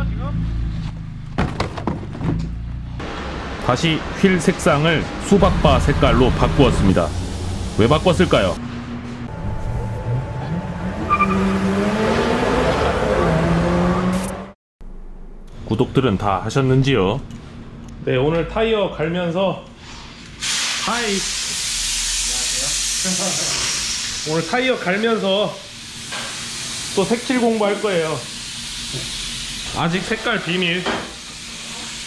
나요 지금? 다시 휠 색상을 수박바 색깔로 바꾸었습니다. 왜 바꿨을까요? 구독들은 다 하셨는지요? 네, 오늘 타이어 갈면서 하이 오늘 타이어 갈면서 또 색칠 공부할 거예요. 아직 색깔 비밀.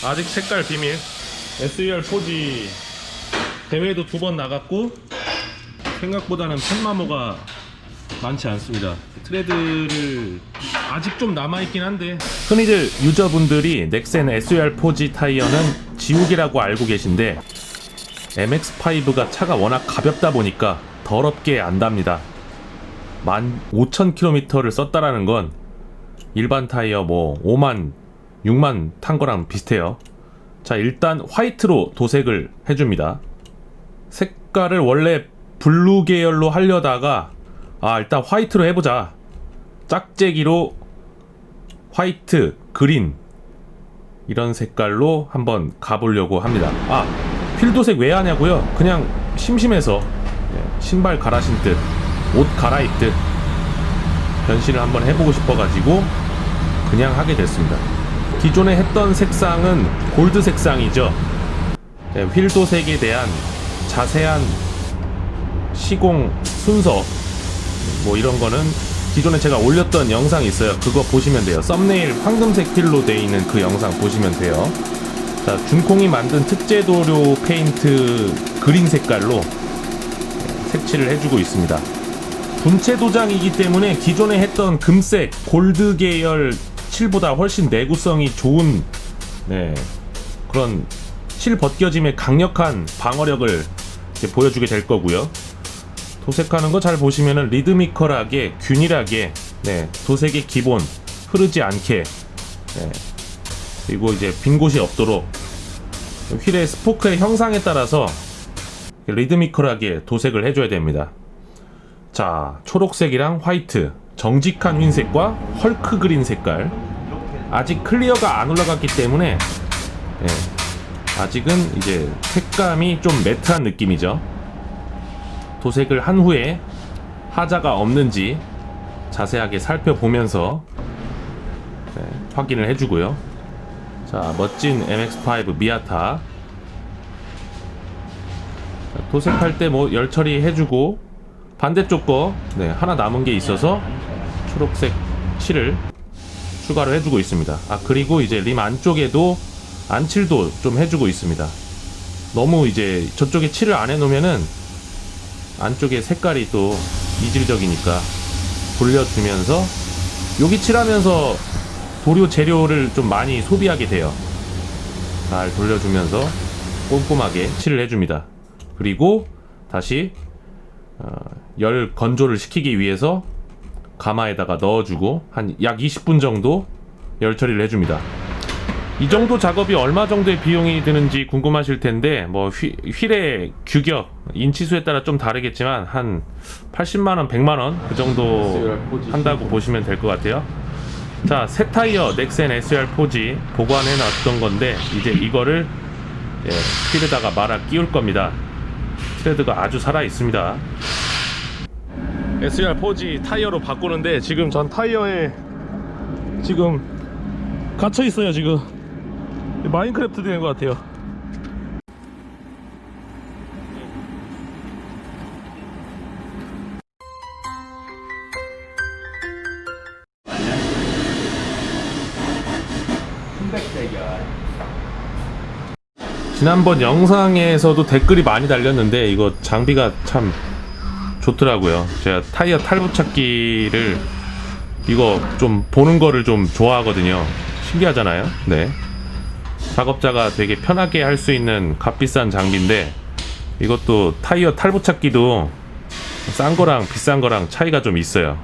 아직 색깔 비밀. SER 포지 대회도 두 번 나갔고 생각보다는 펜마모가 많지 않습니다. 트레드를 아직 좀 남아있긴 한데 흔히들 유저분들이 넥센 SER 포지 타이어는 지옥이라고 알고 계신데 MX5가 차가 워낙 가볍다 보니까 더럽게 안답니다. 15,000km를 썼다라는 건 일반 타이어 뭐 5만, 6만 탄 거랑 비슷해요. 자, 일단 화이트로 도색을 해줍니다. 색깔을 원래 블루 계열로 하려다가 아, 일단 화이트로 해보자. 짝재기로 화이트, 그린 이런 색깔로 한번 가보려고 합니다. 아, 필도색 왜 하냐고요? 그냥 심심해서 예, 신발 갈아 신듯 옷 갈아입듯 변신을 한번 해보고 싶어가지고 그냥 하게 됐습니다. 기존에 했던 색상은 골드 색상이죠. 네, 휠 도색에 대한 자세한 시공 순서 뭐 이런 거는 기존에 제가 올렸던 영상이 있어요. 그거 보시면 돼요. 썸네일 황금색 휠로 되어 있는 그 영상 보시면 돼요. 자, 준콩이 만든 특제 도료 페인트 그린 색깔로 네, 색칠을 해주고 있습니다. 분체 도장이기 때문에 기존에 했던 금색 골드 계열 칠보다 훨씬 내구성이 좋은 네, 그런 칠 벗겨짐의 강력한 방어력을 보여주게 될 거고요. 도색하는 거 잘 보시면은 리드미컬하게 균일하게 네, 도색의 기본 흐르지 않게 네, 그리고 이제 빈 곳이 없도록 휠의 스포크의 형상에 따라서 리드미컬하게 도색을 해줘야 됩니다. 자, 초록색이랑 화이트, 정직한 흰색과 헐크 그린 색깔. 아직 클리어가 안 올라갔기 때문에 예, 아직은 이제 색감이 좀 매트한 느낌이죠. 도색을 한 후에 하자가 없는지 자세하게 살펴보면서 네, 확인을 해주고요. 자, 멋진 MX5 미아타. 자, 도색할 때 뭐 열 처리 해주고 반대쪽 거 네, 하나 남은 게 있어서 초록색 칠을 추가로 해주고 있습니다. 아 그리고 이제 림 안쪽에도 안칠도 좀 해주고 있습니다. 너무 이제 저쪽에 칠을 안 해놓으면은 안쪽에 색깔이 또 이질적이니까 돌려주면서 여기 칠하면서 도료 재료를 좀 많이 소비하게 돼요. 잘 돌려주면서 꼼꼼하게 칠을 해줍니다. 그리고 다시 어, 열 건조를 시키기 위해서 가마에다가 넣어주고 한 약 20분 정도 열 처리를 해줍니다. 이 정도 작업이 얼마 정도의 비용이 드는지 궁금하실 텐데 뭐 휠, 휠의 규격 인치수에 따라 좀 다르겠지만 한 80만 원, 100만 원 그 정도 한다고 보시면 될 것 같아요. 자, 새 타이어 넥센 SR 포지 보관해 놨던 건데 이제 이거를 예, 휠에다가 말아 끼울 겁니다. 트레드가 아주 살아 있습니다. SR 포지 타이어로 바꾸는데 지금 전 타이어에 지금 갇혀 있어요 지금 마인크래프트 되는 것 같아요. 지난번 영상에서도 댓글이 많이 달렸는데 이거 장비가 참 좋더라고요. 제가 타이어 탈부착기를 이거 좀 보는 거를 좀 좋아하거든요. 신기하잖아요. 네. 작업자가 되게 편하게 할 수 있는 값비싼 장비인데 이것도 타이어 탈부착기도 싼 거랑 비싼 거랑 차이가 좀 있어요.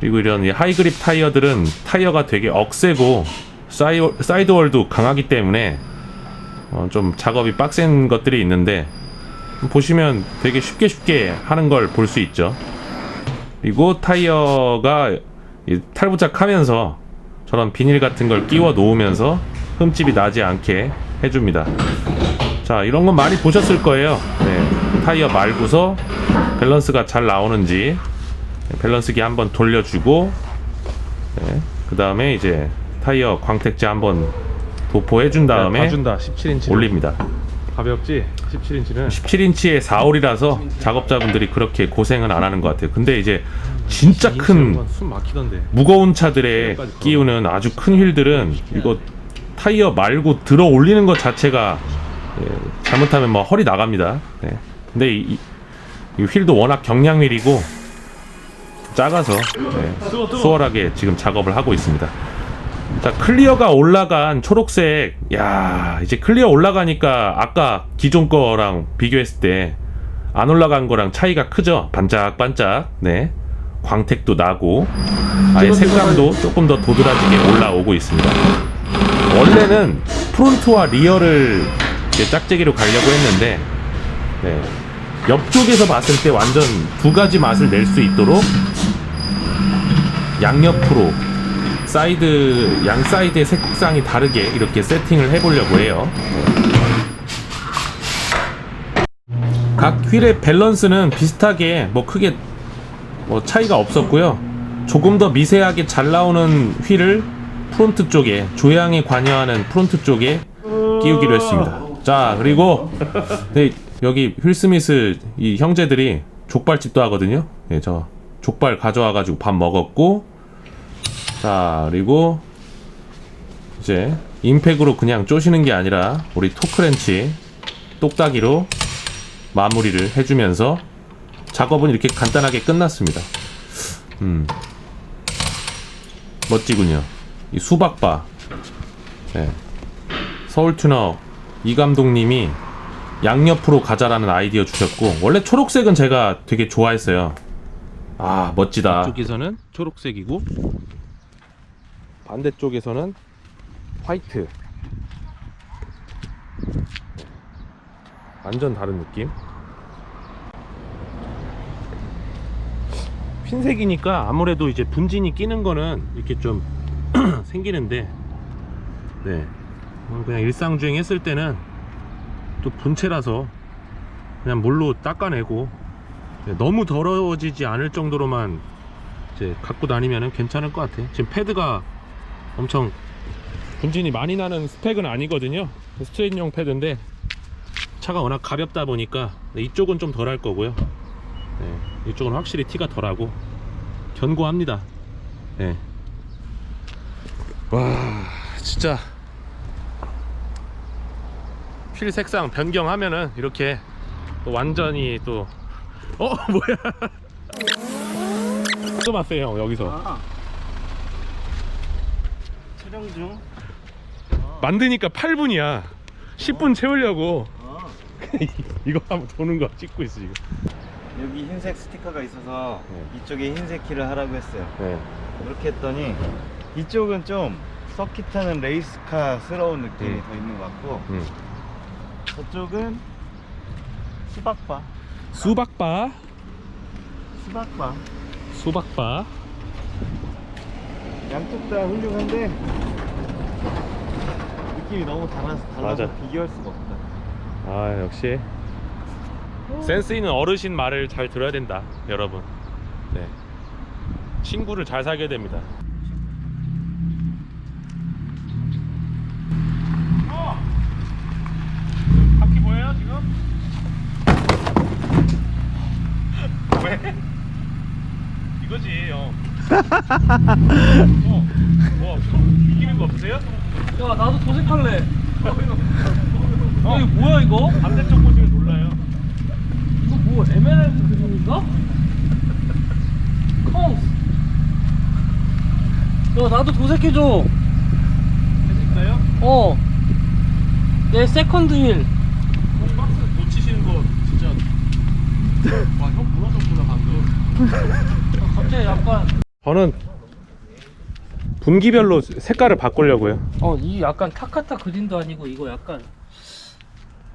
그리고 이런 이 하이그립 타이어들은 타이어가 되게 억세고 사이, 사이드월도 강하기 때문에 어, 좀 작업이 빡센 것들이 있는데 보시면 되게 쉽게 쉽게 하는 걸 볼 수 있죠. 그리고 타이어가 이 탈부착하면서 저런 비닐 같은 걸 끼워 놓으면서 흠집이 나지 않게 해줍니다. 자, 이런 건 많이 보셨을 거예요. 네, 타이어 말고서 밸런스가 잘 나오는지 밸런스기 한번 돌려주고, 네, 그 다음에 이제 타이어 광택제 한번 도포해 준 다음에 봐준다 17인치 올립니다. 가볍지 17인치는 17인치의 4홀이라서 작업자분들이 그렇게 고생은 안 하는 것 같아요. 근데 이제 진짜 큰 숨 막히던데 무거운 차들에 끼우는 아주 큰 휠들은 이거 타이어 말고 들어 올리는 것 자체가 예, 잘못하면 뭐 허리 나갑니다. 네. 근데 이, 이- 이 휠도 워낙 경량 휠이고 작아서 네, 수월하게 지금 작업을 하고 있습니다. 자 클리어가 올라간 초록색 야 이제 클리어 올라가니까 아까 기존 거랑 비교했을 때 안 올라간 거랑 차이가 크죠? 반짝반짝. 네. 광택도 나고. 아예 색감도 조금 더 도드라지게 올라오고 있습니다. 원래는 프론트와 리어를 짝재기로 가려고 했는데 네, 옆쪽에서 봤을 때 완전 두 가지 맛을 낼 수 있도록 양옆으로 사이드 양 사이드의 색상이 다르게 이렇게 세팅을 해보려고 해요. 각 휠의 밸런스는 비슷하게 뭐 크게 뭐 차이가 없었고요. 조금 더 미세하게 잘 나오는 휠을 프론트 쪽에 조향에 관여하는 프론트 쪽에 끼우기로 했습니다. 자 그리고 네, 여기 휠 스미스 이 형제들이 족발집도 하거든요. 예, 저 족발 가져와가지고 밥 먹었고 자 그리고 이제 임팩으로 그냥 쪼시는 게 아니라 우리 토크렌치 똑딱이로 마무리를 해주면서 작업은 이렇게 간단하게 끝났습니다. 음 멋지군요. 이 수박바 네. 서울 튜너 이 감독님이 양옆으로 가자라는 아이디어 주셨고 원래 초록색은 제가 되게 좋아했어요. 아 멋지다. 쪽에서는 초록색이고 반대쪽에서는 화이트. 완전 다른 느낌. 흰색이니까 아무래도 이제 분진이 끼는 거는 이렇게 좀 생기는데, 네. 어, 그냥 일상 주행 했을 때는 또 분체라서 그냥 물로 닦아내고 네, 너무 더러워지지 않을 정도로만 이제 갖고 다니면은 괜찮을 것 같아요. 지금 패드가 엄청 분진이 많이 나는 스펙은 아니거든요. 스트레이트용 패드인데 차가 워낙 가볍다 보니까 네, 이쪽은 좀 덜 할 거고요. 네, 이쪽은 확실히 티가 덜하고 견고합니다. 네. 와 진짜 휠 색상 변경하면은 이렇게 또 완전히 또 어 뭐야 또 봤어요 형 여기서 촬영 중. 만드니까 8분이야 10분 채우려고 이거 한번 도는 거 찍고 있어 지금 여기 흰색 스티커가 있어서 네. 이쪽에 흰색 키를 하라고 했어요. 네. 그렇게 했더니 이쪽은 좀 서킷하는 레이스카스러운 느낌이 음. 더 있는 것 같고 음. 저쪽은 수박바. 수박바 수박바. 수박바 양쪽 다 훌륭한데 느낌이 너무 달라서, 달라서 맞아. 비교할 수가 없다. 아 역시 센스 있는 어르신 말을 잘 들어야 된다 여러분 네 친구를 잘 사귀어야 됩니다 바퀴 보여요 지금? 왜? 이거지 형 어, 뭐 이기는 거 없으세요? 야 나도 도색할래 어, 이거 뭐야 이거? 반대쪽 보시면 놀라요 이거 뭐 에메랄드 그림인가? 콩스 야 나도 도색해줘 해드릴까요? 어 내 세컨드 힐 박스 놓치시는 거 진짜 와 형 무너졌구나 방금 갑자기 약간 저는 분기별로 색깔을 바꾸려고요 어 이 약간 타카타 그린도 아니고 이거 약간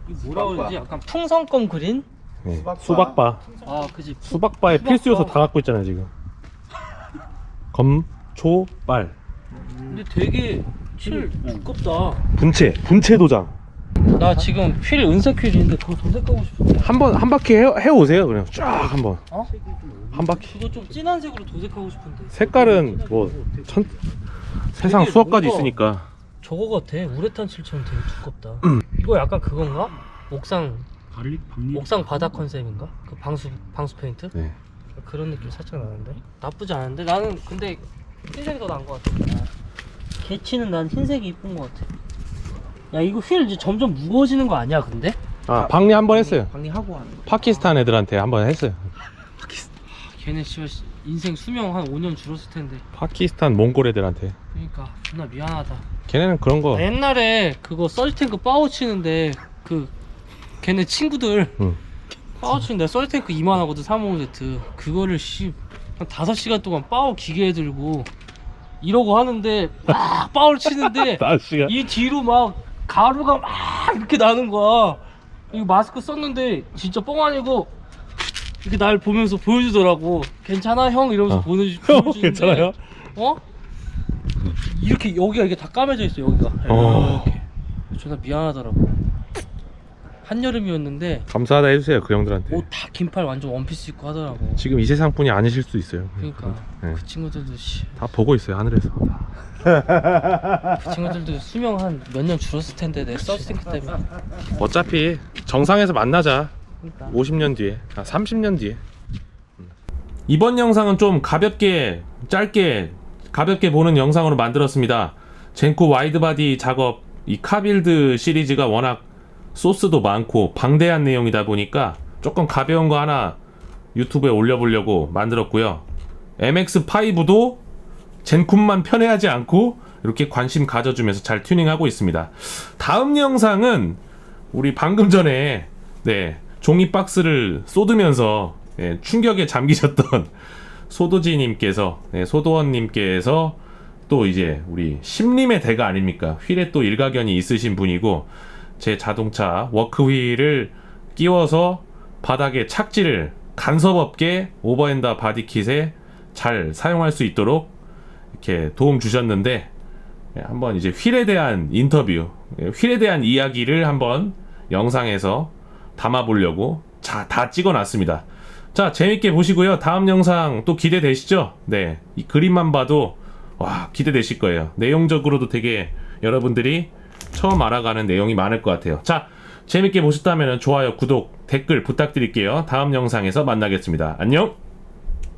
이 뭐라. 그러지? 약간 풍선껌 그린? 네. 수박바. 수박바 아 그지 수박바의 수박바. 필수 요소 다 갖고 있잖아요 지금 검 초 빨 근데 되게 휠 두껍다. 분체, 분체 도장. 나 지금 휠 은색 휠인데 그거 도색하고 싶은데. 한번 한 바퀴 해, 해 오세요. 그냥 쫙 한번. 어? 한 바퀴. 그거 좀 진한 색으로 도색하고 싶은데. 색깔은 뭐 천, 세상 뭔가- 있으니까. 저거 같아. 우레탄 칠처럼 되게 두껍다. 음. 이거 약간 그건가? 옥상 발리 방리 옥상 바닥 컨셉인가? 그 방수 방수 페인트? 네. 그런 느낌 살짝 나는데 나쁘지 않은데 나는 근데 흰색이 더 나은 것 같아. 개치는 난 흰색이 이쁜 것 같아. 야 이거 휠 이제 점점 무거워지는 거 아니야 근데? 아, 박리 한 번 했어요. 방리하고 하는 거. 파키스탄 애들한테 한 번 했어요. 걔네 씨발 인생 수명 한 5년 줄었을 텐데. 파키스탄 몽골 애들한테. 그러니까 존나 미안하다. 걔네는 그런 거. 나 옛날에 그거 썰탱크 파워 치는데 그 걔네 친구들 응. 파워 치는데 썰탱크 2만 하거든 35Z 그거를 씨한 5시간 동안 파워 기계에 들고 이러고 하는데 막 파워를 치는데. 이 뒤로 막 가루가 막 이렇게 나는 거야 이거 마스크 썼는데 진짜 뻥 아니고 이렇게 날 보면서 보여주더라고 괜찮아 형 이러면서 어. 보여주, 형, 괜찮아요? 어? 이렇게 여기가 이렇게 다 까매져 있어 여기가 어. 이렇게 존나 미안하더라고 한여름이었는데 감사하다 해주세요 그 형들한테. 옷 다 긴팔 완전 원피스 입고 하더라고 지금 이 세상 분이 아니실 수도 있어요. 그러니까 네. 그 친구들도 씨, 다 보고 있어요 하늘에서. 그 친구들도 수명 한 몇 년 줄었을 텐데 내 서스탱크 때문에 어차피 정상에서 만나자. 그러니까 50년 뒤에, 아 30년 뒤에. 이번 영상은 좀 가볍게 짧게 가볍게 보는 영상으로 만들었습니다. 젠코 와이드바디 작업 이 카빌드 시리즈가 워낙 소스도 많고 방대한 내용이다 보니까 조금 가벼운 거 하나 유튜브에 올려보려고 만들었고요. MX5도 젠쿤만 편애하지 않고 이렇게 관심 가져주면서 잘 튜닝하고 있습니다. 다음 영상은 우리 방금 전에 네 종이 박스를 쏟으면서 예, 충격에 잠기셨던 소도지님께서 네, 소도원님께서 또 이제 우리 심림의 대가 아닙니까? 휠에 또 일가견이 있으신 분이고 제 자동차 워크 휠을 끼워서 바닥에 착지를 간섭 없게 오버핸더 바디킷에 잘 사용할 수 있도록 이렇게 도움 주셨는데 예, 한번 이제 휠에 대한 인터뷰, 예, 휠에 대한 이야기를 한번 영상에서 담아보려고 자, 다 찍어놨습니다. 자, 재밌게 보시고요. 다음 영상 또 기대되시죠? 네. 이 그림만 봐도, 와, 기대되실 거예요. 내용적으로도 되게 여러분들이 처음 알아가는 내용이 많을 것 같아요. 자, 재밌게 보셨다면 좋아요, 구독, 댓글 부탁드릴게요. 다음 영상에서 만나겠습니다. 안녕!